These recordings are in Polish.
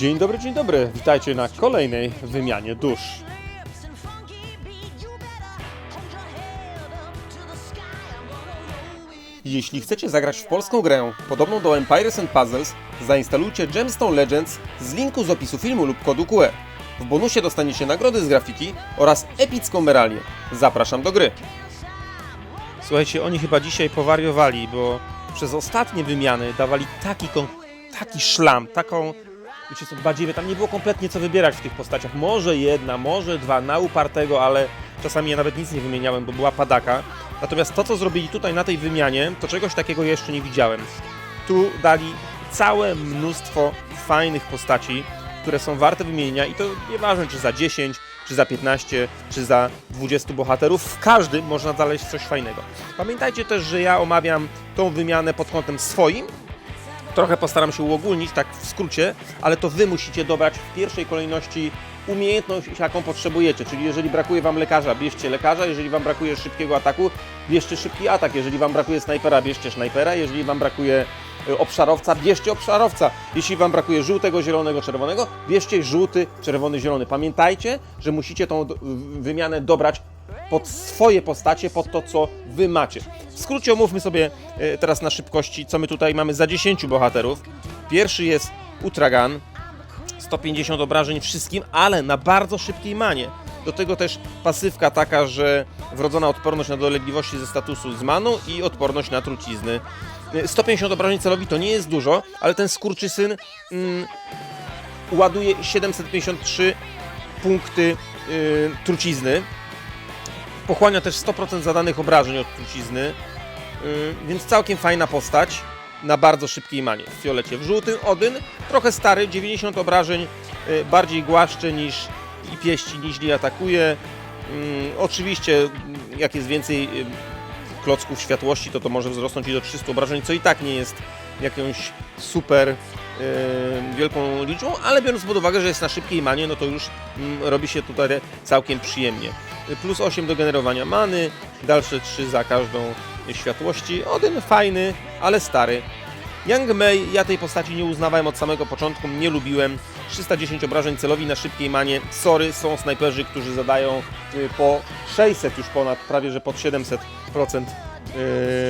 Dzień dobry, dzień dobry. Witajcie na kolejnej wymianie dusz. Jeśli chcecie zagrać w polską grę podobną do Empires and Puzzles, zainstalujcie Gemstone Legends z linku z opisu filmu lub kodu QR. W bonusie dostaniecie nagrody z grafiki oraz epicką meralię. Zapraszam do gry. Słuchajcie, oni chyba dzisiaj powariowali, bo przez ostatnie wymiany dawali taki, taki szlam, taką, wiecie co, badziewie, tam nie było kompletnie co wybierać w tych postaciach. Może jedna, może dwa, na upartego, ale czasami ja nawet nic nie wymieniałem, bo była padaka. Natomiast to, co zrobili tutaj na tej wymianie, to czegoś takiego jeszcze nie widziałem. Tu dali całe mnóstwo fajnych postaci, które są warte wymienienia i to nieważne czy za 10, czy za 15, czy za 20 bohaterów, w każdym można znaleźć coś fajnego. Pamiętajcie też, że ja omawiam tą wymianę pod kątem swoim, trochę postaram się uogólnić, tak w skrócie, ale to Wy musicie dobrać w pierwszej kolejności umiejętność, jaką potrzebujecie. Czyli jeżeli brakuje Wam lekarza, bierzcie lekarza, jeżeli Wam brakuje szybkiego ataku, bierzcie szybki atak, jeżeli Wam brakuje snajpera, bierzcie snajpera, jeżeli Wam brakuje y, obszarowca, bierzcie obszarowca. Jeśli Wam brakuje żółtego, zielonego, czerwonego, bierzcie żółty, czerwony, zielony. Pamiętajcie, że musicie tą wymianę dobrać pod swoje postacie, pod to, co wy macie. W skrócie omówmy sobie e, teraz na szybkości, co my tutaj mamy za 10 bohaterów. Pierwszy jest Utragan, 150 obrażeń wszystkim, ale na bardzo szybkiej manie. Do tego też pasywka taka, że wrodzona odporność na dolegliwości ze statusu z maną i odporność na trucizny. E, 150 obrażeń celowi to nie jest dużo, ale ten skurczysyn mm, ładuje 753 punkty y, trucizny pochłania też 100% zadanych obrażeń od trucizny, yy, więc całkiem fajna postać na bardzo szybkiej manie. W fiolecie w żółtym Odyn, trochę stary, 90 obrażeń, yy, bardziej głaszcze niż i pieści, niż nie atakuje. Yy, Oczywiście, yy, jak jest więcej klocków światłości, to to może wzrosnąć i do 300 obrażeń, co i tak nie jest jakąś super wielką liczbą, ale biorąc pod uwagę, że jest na szybkiej manie, no to już mm, robi się tutaj całkiem przyjemnie. Plus 8 do generowania many, dalsze 3 za każdą światłości. Odyn fajny, ale stary. Young Mei, ja tej postaci nie uznawałem od samego początku, nie lubiłem. 310 obrażeń celowi na szybkiej manie. Sorry, są snajperzy, którzy zadają y, po 600 już ponad, prawie że pod 700%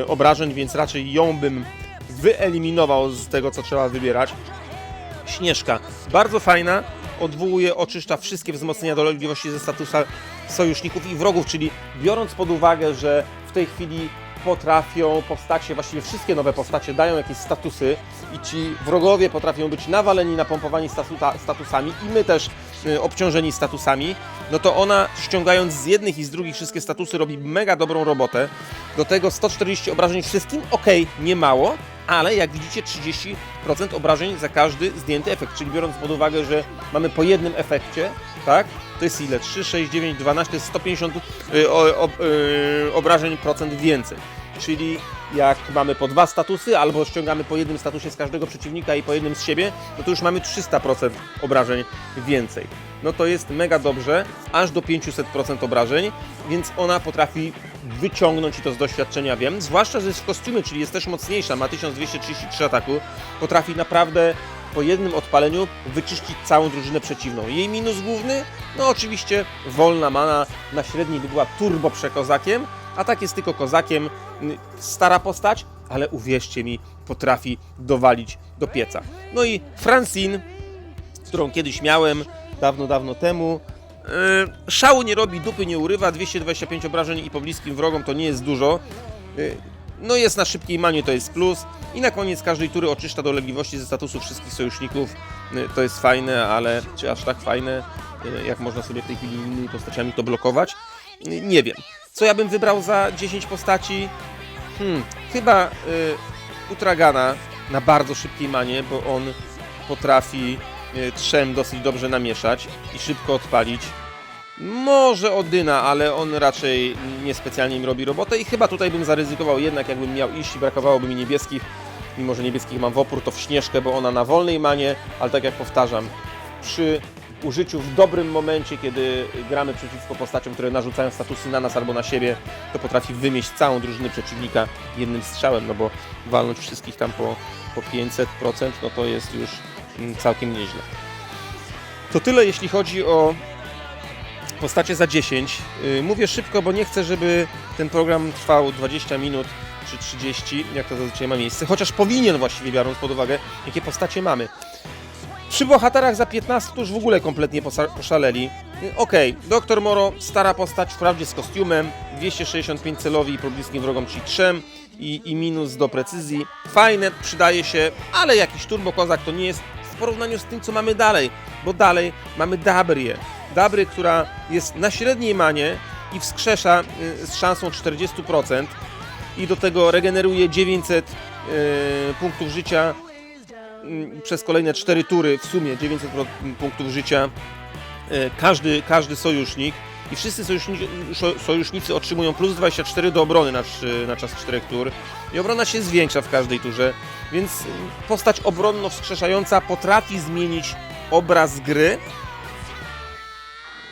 y, obrażeń, więc raczej ją bym wyeliminował z tego, co trzeba wybierać. Śnieżka, bardzo fajna, odwołuje, oczyszcza wszystkie wzmocnienia dolegliwości ze statusa sojuszników i wrogów, czyli biorąc pod uwagę, że w tej chwili potrafią postacie, właściwie wszystkie nowe postacie dają jakieś statusy i ci wrogowie potrafią być nawaleni, napompowani statuta, statusami i my też y, obciążeni statusami, no to ona ściągając z jednych i z drugich wszystkie statusy robi mega dobrą robotę. Do tego 140 obrażeń wszystkim, ok, nie mało, ale jak widzicie 30% obrażeń za każdy zdjęty efekt, czyli biorąc pod uwagę, że mamy po jednym efekcie, tak, to jest ile? 3, 6, 9, 12, to jest 150 y, o, o, y, obrażeń procent więcej. Czyli jak mamy po dwa statusy, albo ściągamy po jednym statusie z każdego przeciwnika i po jednym z siebie, no to już mamy 300% obrażeń więcej. No to jest mega dobrze, aż do 500% obrażeń, więc ona potrafi wyciągnąć i to z doświadczenia wiem, zwłaszcza, że jest w kostiumie, czyli jest też mocniejsza, ma 1233 ataku, potrafi naprawdę po jednym odpaleniu wyczyścić całą drużynę przeciwną. Jej minus główny? No oczywiście wolna mana na średniej by była turbo przekozakiem, a tak jest tylko kozakiem, stara postać, ale uwierzcie mi, potrafi dowalić do pieca. No i Francine, którą kiedyś miałem dawno, dawno temu. Yy, szału nie robi, dupy nie urywa, 225 obrażeń i po bliskim wrogom to nie jest dużo. Yy, no jest na szybkiej manie, to jest plus. I na koniec każdej tury oczyszcza dolegliwości ze statusu wszystkich sojuszników. Yy, to jest fajne, ale czy aż tak fajne, yy, jak można sobie w tej chwili innymi postaciami to blokować? Yy, nie wiem. Co ja bym wybrał za 10 postaci? Hmm, chyba yy, Utragana na bardzo szybkiej manie, bo on potrafi y, trzem dosyć dobrze namieszać i szybko odpalić. Może Odyna, ale on raczej niespecjalnie mi robi robotę i chyba tutaj bym zaryzykował jednak, jakbym miał iść i brakowałoby mi niebieskich, mimo że niebieskich mam w opór, to w Śnieżkę, bo ona na wolnej manie, ale tak jak powtarzam, przy użyciu w dobrym momencie, kiedy gramy przeciwko postaciom, które narzucają statusy na nas albo na siebie, to potrafi wymieść całą drużynę przeciwnika jednym strzałem, no bo walnąć wszystkich tam po, po 500%, no to jest już mm, całkiem nieźle. To tyle jeśli chodzi o postacie za 10. Yy, Mówię szybko, bo nie chcę, żeby ten program trwał 20 minut czy 30, jak to zazwyczaj ma miejsce. Chociaż powinien właściwie, biorąc pod uwagę, jakie postacie mamy. Przy bohaterach za 15 to już w ogóle kompletnie poszaleli. Okej, Doktor Moro, stara postać, wprawdzie z kostiumem, 265 celowi i pobliskim wrogom, czyli 3 i, i minus do precyzji. Fajne, przydaje się, ale jakiś turbo kozak to nie jest w porównaniu z tym, co mamy dalej, bo dalej mamy Dabrię. Dabry, która jest na średniej manie i wskrzesza y, z szansą 40% i do tego regeneruje 900 y, punktów życia przez kolejne 4 tury, w sumie 900 pro- punktów życia y, każdy, każdy sojusznik i wszyscy sojusznicy, so- sojusznicy otrzymują plus 24 do obrony na, na czas 4 tur i obrona się zwiększa w każdej turze, więc y, postać obronno-wskrzeszająca potrafi zmienić obraz gry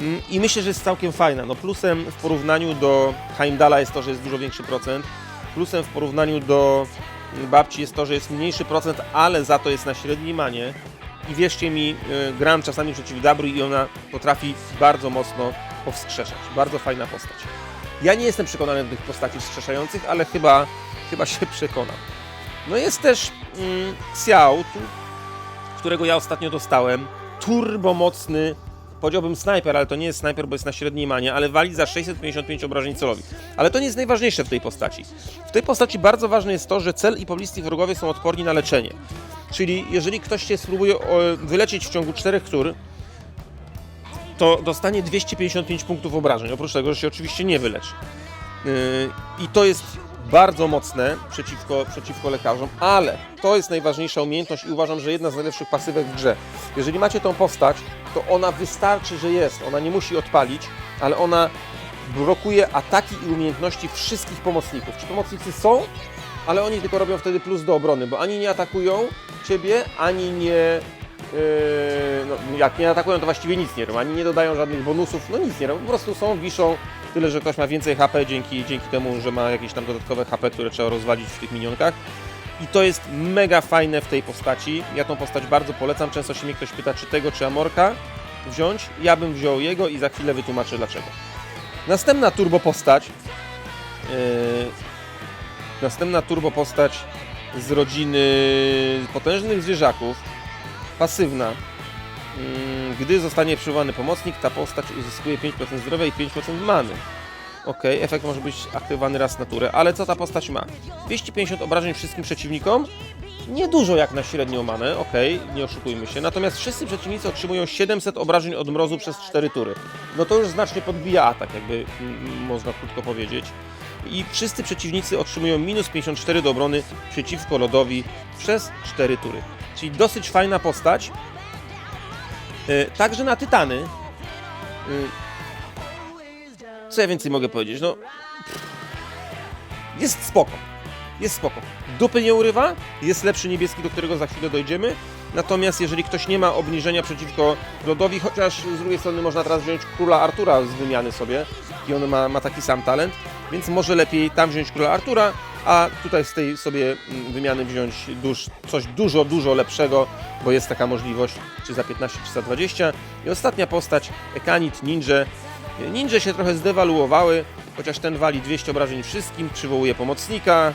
Mm, i myślę, że jest całkiem fajna. No plusem w porównaniu do Heimdala jest to, że jest dużo większy procent. Plusem w porównaniu do mm, babci jest to, że jest mniejszy procent, ale za to jest na średniej manie. I wierzcie mi, y, gram czasami przeciw Dabru i ona potrafi bardzo mocno powskrzeszać. Bardzo fajna postać. Ja nie jestem przekonany do tych postaci wskrzeszających, ale chyba, chyba się przekonam. No jest też mm, Xiao, którego ja ostatnio dostałem. Turbo mocny, powiedziałbym snajper, ale to nie jest snajper, bo jest na średniej manie, ale wali za 655 obrażeń celowi. Ale to nie jest najważniejsze w tej postaci. W tej postaci bardzo ważne jest to, że cel i pobliscy wrogowie są odporni na leczenie. Czyli jeżeli ktoś się spróbuje o, wyleczyć w ciągu 4 tur, to dostanie 255 punktów obrażeń, oprócz tego, że się oczywiście nie wyleczy. Yy, I to jest bardzo mocne przeciwko, przeciwko lekarzom, ale to jest najważniejsza umiejętność i uważam, że jedna z najlepszych pasywek w grze. Jeżeli macie tą postać, to ona wystarczy, że jest. Ona nie musi odpalić, ale ona blokuje ataki i umiejętności wszystkich pomocników. Ci pomocnicy są, ale oni tylko robią wtedy plus do obrony, bo ani nie atakują ciebie, ani nie. Yy, no, jak nie atakują, to właściwie nic nie robią, ani nie dodają żadnych bonusów, no nic nie robią, po prostu są, wiszą, tyle, że ktoś ma więcej HP dzięki, dzięki temu, że ma jakieś tam dodatkowe HP, które trzeba rozwalić w tych minionkach. I to jest mega fajne w tej postaci. Ja tą postać bardzo polecam. Często się mnie ktoś pyta, czy tego, czy Amorka wziąć. Ja bym wziął jego i za chwilę wytłumaczę dlaczego. Następna turbo postać. Yy, następna turbo postać z rodziny potężnych zwierzaków. Pasywna. Mm, Gdy zostanie przywołany pomocnik, ta postać uzyskuje 5% zdrowia i 5% many. Ok, efekt może być aktywowany raz na turę, ale co ta postać ma? 250 obrażeń wszystkim przeciwnikom, niedużo jak na średnią manę, ok, nie oszukujmy się, natomiast wszyscy przeciwnicy otrzymują 700 obrażeń od mrozu przez 4 tury. No to już znacznie podbija atak, jakby mm, można krótko powiedzieć. I wszyscy przeciwnicy otrzymują minus 54 do obrony przeciwko lodowi przez 4 tury. Czyli dosyć fajna postać. Yy, Także na Tytany. Yy, Co ja więcej mogę powiedzieć? No. Jest spoko. Jest spoko. Dupy nie urywa, jest lepszy niebieski, do którego za chwilę dojdziemy. Natomiast jeżeli ktoś nie ma obniżenia przeciwko lodowi, chociaż z drugiej strony można teraz wziąć króla Artura z wymiany sobie i on ma, ma taki sam talent, więc może lepiej tam wziąć króla Artura, a tutaj z tej sobie mm, wymiany wziąć coś dużo, dużo lepszego, bo jest taka możliwość, czy za 15, czy za 20. I ostatnia postać, Ekanit Ninja. Ninja się trochę zdewaluowały, chociaż ten wali 200 obrażeń wszystkim, przywołuje pomocnika,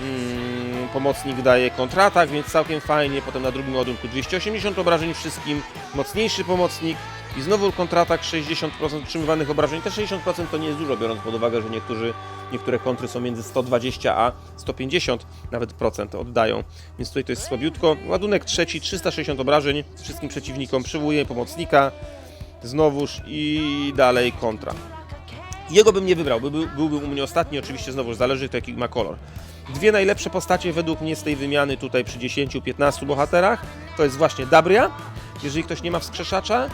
Mm, pomocnik daje kontratak, więc całkiem fajnie. Potem na drugim ładunku 280 obrażeń wszystkim, mocniejszy pomocnik i znowu kontratak 60% utrzymywanych obrażeń. Te 60% to nie jest dużo, biorąc pod uwagę, że niektórzy, niektóre kontry są między 120 a 150 nawet procent oddają, więc tutaj to jest słabiutko. Ładunek trzeci 360 obrażeń wszystkim przeciwnikom, przywołuje pomocnika, znowuż i dalej kontra. Jego bym nie wybrał, byłby, byłby u mnie ostatni, oczywiście znowu zależy to jaki ma kolor. Dwie najlepsze postacie według mnie z tej wymiany tutaj przy 10-15 bohaterach to jest właśnie Dabria, jeżeli ktoś nie ma wskrzeszacza,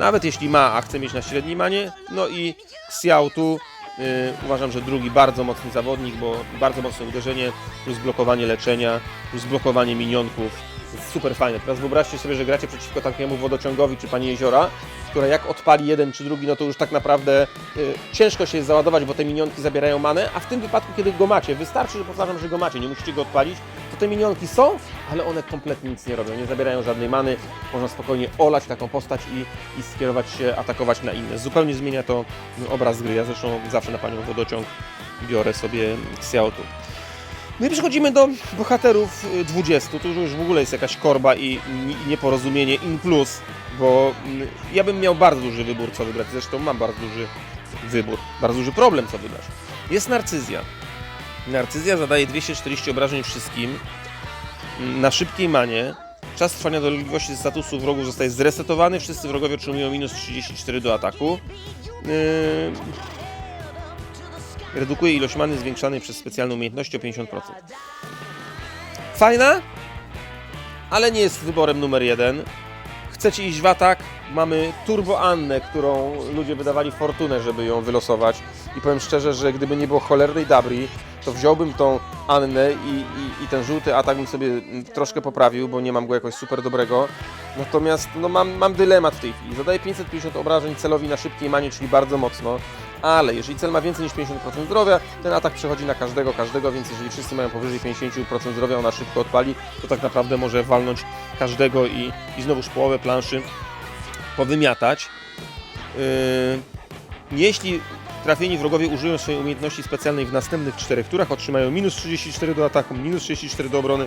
nawet jeśli ma, a chce mieć na średniej manie, no i Xiao tu yy, uważam, że drugi bardzo mocny zawodnik, bo bardzo mocne uderzenie, plus blokowanie leczenia, plus blokowanie minionków, super fajne. Teraz wyobraźcie sobie, że gracie przeciwko takiemu wodociągowi czy pani jeziora, która jak odpali jeden czy drugi, no to już tak naprawdę y, ciężko się jest załadować, bo te minionki zabierają manę, a w tym wypadku, kiedy go macie, wystarczy, że powtarzam, że go macie, nie musicie go odpalić, to te minionki są, ale one kompletnie nic nie robią, nie zabierają żadnej many, można spokojnie olać taką postać i, i skierować się, atakować na inne. Zupełnie zmienia to obraz gry, ja zresztą zawsze na Panią Wodociąg biorę sobie Xiaotu. No i przechodzimy do bohaterów y, 20. Tu już w ogóle jest jakaś korba i ni- nieporozumienie in plus, bo mm, ja bym miał bardzo duży wybór, co wybrać. Zresztą mam bardzo duży wybór, bardzo duży problem, co wybrać. Jest narcyzja. Narcyzja zadaje 240 obrażeń wszystkim na szybkiej manie. Czas trwania dolegliwości statusu wrogów zostaje zresetowany. Wszyscy wrogowie otrzymują minus 34 do ataku. Yy, redukuje ilość many zwiększanej przez specjalne umiejętności o 50%. Fajna, ale nie jest wyborem numer jeden. Chcecie iść w atak? Mamy Turbo Annę, którą ludzie wydawali fortunę, żeby ją wylosować. I powiem szczerze, że gdyby nie było cholernej Dabri, to wziąłbym tą Annę i, i, i ten żółty atak bym sobie troszkę poprawił, bo nie mam go jakoś super dobrego. Natomiast no, mam, mam dylemat w tej chwili. Zadaję 550 obrażeń celowi na szybkiej manie, czyli bardzo mocno. Ale jeżeli cel ma więcej niż 50% zdrowia, ten atak przechodzi na każdego, każdego, więc jeżeli wszyscy mają powyżej 50% zdrowia, ona szybko odpali, to tak naprawdę może walnąć każdego i, i znowuż połowę planszy powymiatać. Yy, jeśli trafieni wrogowie użyją swojej umiejętności specjalnej w następnych czterech turach, otrzymają minus 34 do ataku, minus 34 do obrony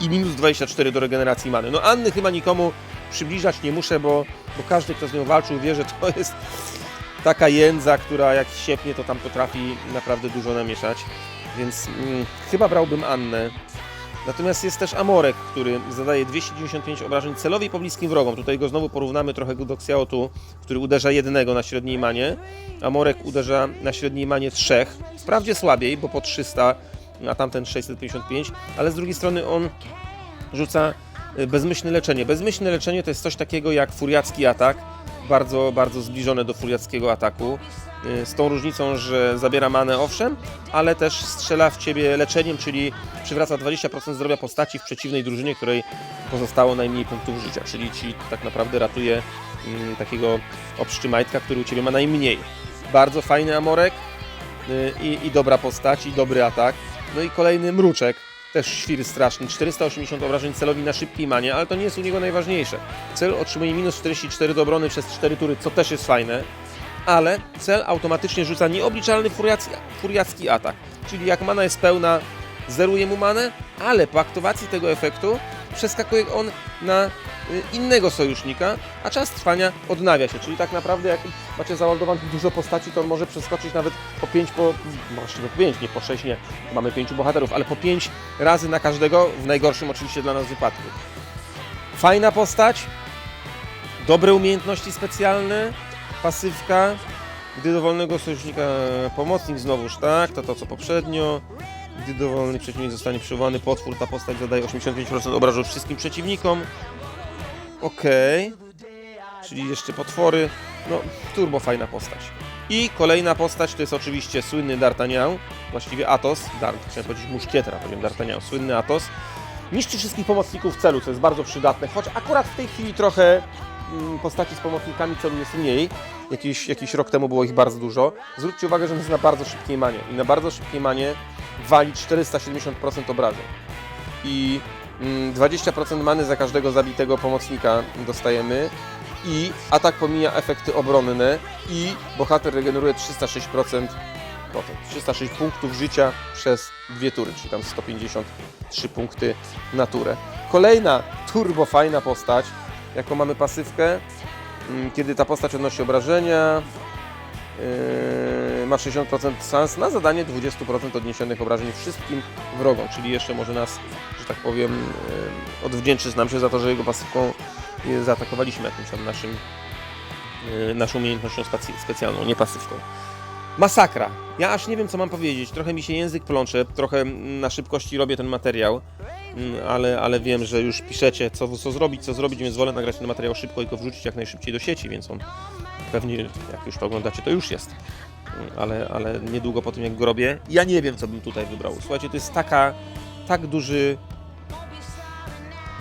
i minus 24 do regeneracji many. No Anny chyba nikomu przybliżać nie muszę, bo, bo każdy, kto z nią walczył, wie, że to jest taka jędza, która jak siepnie, to tam potrafi naprawdę dużo namieszać. Więc mm, chyba brałbym Annę. Natomiast jest też Amorek, który zadaje 295 obrażeń celowi pobliskim wrogom. Tutaj go znowu porównamy trochę do Xiaotu, który uderza jednego na średniej manie. Amorek uderza na średniej manie trzech. Wprawdzie słabiej, bo po 300, a tamten 655, ale z drugiej strony on rzuca bezmyślne leczenie. Bezmyślne leczenie to jest coś takiego jak furiacki atak, bardzo, bardzo zbliżone do furiackiego ataku. y, Z tą różnicą, że zabiera manę owszem, ale też strzela w ciebie leczeniem, czyli przywraca 20% zdrowia postaci w przeciwnej drużynie, której pozostało najmniej punktów życia, czyli ci tak naprawdę ratuje mm, takiego obszczymajtka, który u ciebie ma najmniej. Bardzo fajny Amorek y, i, i dobra postać, i dobry atak. No i kolejny Mruczek, też świr straszny, 480 obrażeń celowi na szybkiej manie, ale to nie jest u niego najważniejsze. Cel otrzymuje minus 44 do obrony przez 4 tury, co też jest fajne, ale cel automatycznie rzuca nieobliczalny furiacki, furiacki atak. Czyli jak mana jest pełna, zeruje mu manę, ale po aktywacji tego efektu przeskakuje on na innego sojusznika, a czas trwania odnawia się. Czyli tak naprawdę jak macie załadowanych dużo postaci, to on może przeskoczyć nawet po 5, po, właściwie po 5, nie po 6, nie, mamy 5 bohaterów, ale po 5 razy na każdego, w najgorszym oczywiście dla nas wypadku. Fajna postać, dobre umiejętności specjalne, pasywka, gdy dowolnego sojusznika pomocnik znowuż, tak, to to co poprzednio. Gdy dowolny przeciwnik zostanie przywołany potwór, ta postać zadaje 85% obrażeń wszystkim przeciwnikom. Okej. Czyli jeszcze potwory. No, turbo fajna postać. I kolejna postać to jest oczywiście słynny D'Artagnan, właściwie Athos. Dart, chciałem powiedzieć muszkietra, powiem D'Artagnan, słynny Athos. Niszczy wszystkich pomocników celu, co jest bardzo przydatne, choć akurat w tej chwili trochę mm, postaci z pomocnikami celu jest mniej. Jakiś, jakiś rok temu było ich bardzo dużo. Zwróćcie uwagę, że on jest na bardzo szybkiej manie. I na bardzo szybkiej manie wali 470% obrażeń. I 20% many za każdego zabitego pomocnika dostajemy. I atak pomija efekty obronne. I bohater regeneruje 306%. procent, 306 punktów życia przez dwie tury, czyli tam 153 punkty na turę. Kolejna turbo fajna postać, jaką mamy pasywkę, mm, kiedy ta postać odnosi obrażenia, yy, ma 60% szans na zadanie 20% odniesionych obrażeń wszystkim wrogom, czyli jeszcze może nas, że tak powiem, odwdzięczyć nam się za to, że jego pasywką yy, zaatakowaliśmy jakimś tam naszym, yy, naszą umiejętnością specjalną, nie pasywką. Masakra. Ja aż nie wiem, co mam powiedzieć. Trochę mi się język plącze, trochę na szybkości robię ten materiał, mm, ale, ale wiem, że już piszecie, co, co zrobić, co zrobić, więc wolę nagrać ten materiał szybko i go wrzucić jak najszybciej do sieci, więc on pewnie, jak już to oglądacie, to już jest. Mm, Ale, ale niedługo po tym, jak go robię, ja nie wiem, co bym tutaj wybrał. Słuchajcie, to jest taka, tak duży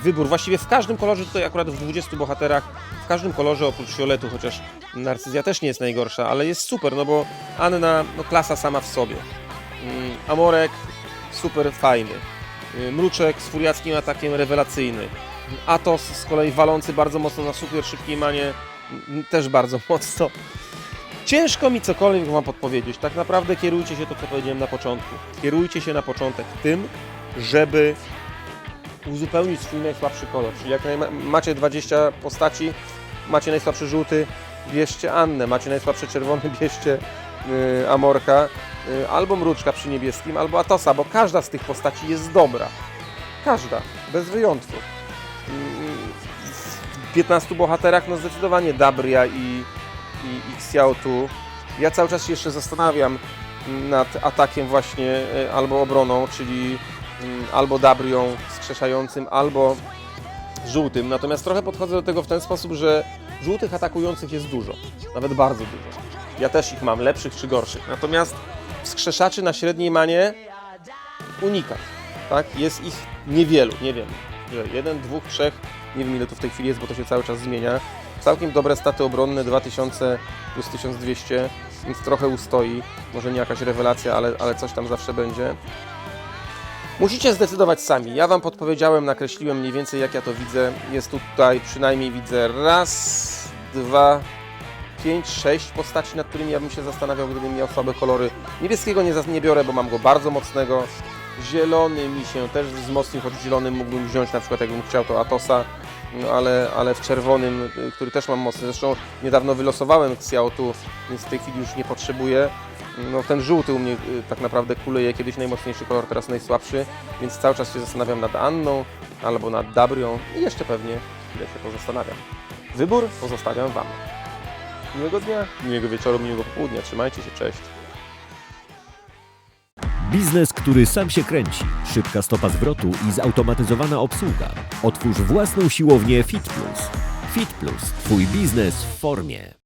wybór. Właściwie w każdym kolorze, tutaj akurat w 20 bohaterach, w każdym kolorze oprócz fioletu, chociaż Narcyzja też nie jest najgorsza, ale jest super, no bo Anna, no klasa sama w sobie. Mm, Amorek, super fajny. Y, Mruczek z furiackim atakiem rewelacyjny. Atos z kolei walący bardzo mocno na super szybkiej manie, m, też bardzo mocno. Ciężko mi cokolwiek Wam podpowiedzieć. Tak naprawdę kierujcie się to, co powiedziałem na początku. Kierujcie się na początek tym, żeby uzupełnić swój najsłabszy kolor. Czyli jak macie 20 postaci, macie najsłabszy żółty, bierzcie Annę, macie najsłabszy czerwony, bierzcie y, Amorka, y, albo Mruczka przy niebieskim, albo Atosa, bo każda z tych postaci jest dobra. Każda, bez wyjątku. Mm, W 15 bohaterach, no zdecydowanie Dabria i, i, i Xiao Tu. Ja cały czas się jeszcze zastanawiam nad atakiem właśnie y, albo obroną, czyli mm, albo Dabrią skrzeszającym, albo żółtym. Natomiast trochę podchodzę do tego w ten sposób, że żółtych atakujących jest dużo, nawet bardzo dużo. Ja też ich mam, lepszych czy gorszych. Natomiast wskrzeszaczy na średniej manie unikat. Tak? Jest ich niewielu, nie wiem, że jeden, dwóch, trzech, nie wiem ile tu w tej chwili jest, bo to się cały czas zmienia. Całkiem dobre staty obronne, 2000 plus 1200, więc trochę ustoi. Może nie jakaś rewelacja, ale, ale coś tam zawsze będzie. Musicie zdecydować sami. Ja Wam podpowiedziałem, nakreśliłem mniej więcej jak ja to widzę. Jest tutaj przynajmniej widzę raz, dwa, pięć, sześć postaci, nad którymi ja bym się zastanawiał, gdybym miał słabe kolory. Niebieskiego nie, nie biorę, bo mam go bardzo mocnego. Zielony mi się też wzmocnił, choć zielonym mógłbym wziąć na przykład jakbym chciał to Atosa, ale, ale w czerwonym, y, który też mam mocny. Zresztą niedawno wylosowałem Xiao tu, więc w tej chwili już nie potrzebuję. No ten żółty u mnie y, tak naprawdę kuleje, kiedyś najmocniejszy kolor, teraz najsłabszy, więc cały czas się zastanawiam nad Anną albo nad Dabrią i jeszcze pewnie chwilę się pozastanawiam. Wybór pozostawiam Wam. Miłego dnia, miłego wieczoru, miłego popołudnia. Trzymajcie się, cześć. Biznes, który sam się kręci, szybka stopa zwrotu i zautomatyzowana obsługa. Otwórz własną siłownię Fit Plus. Fit Plus, Twój biznes w formie.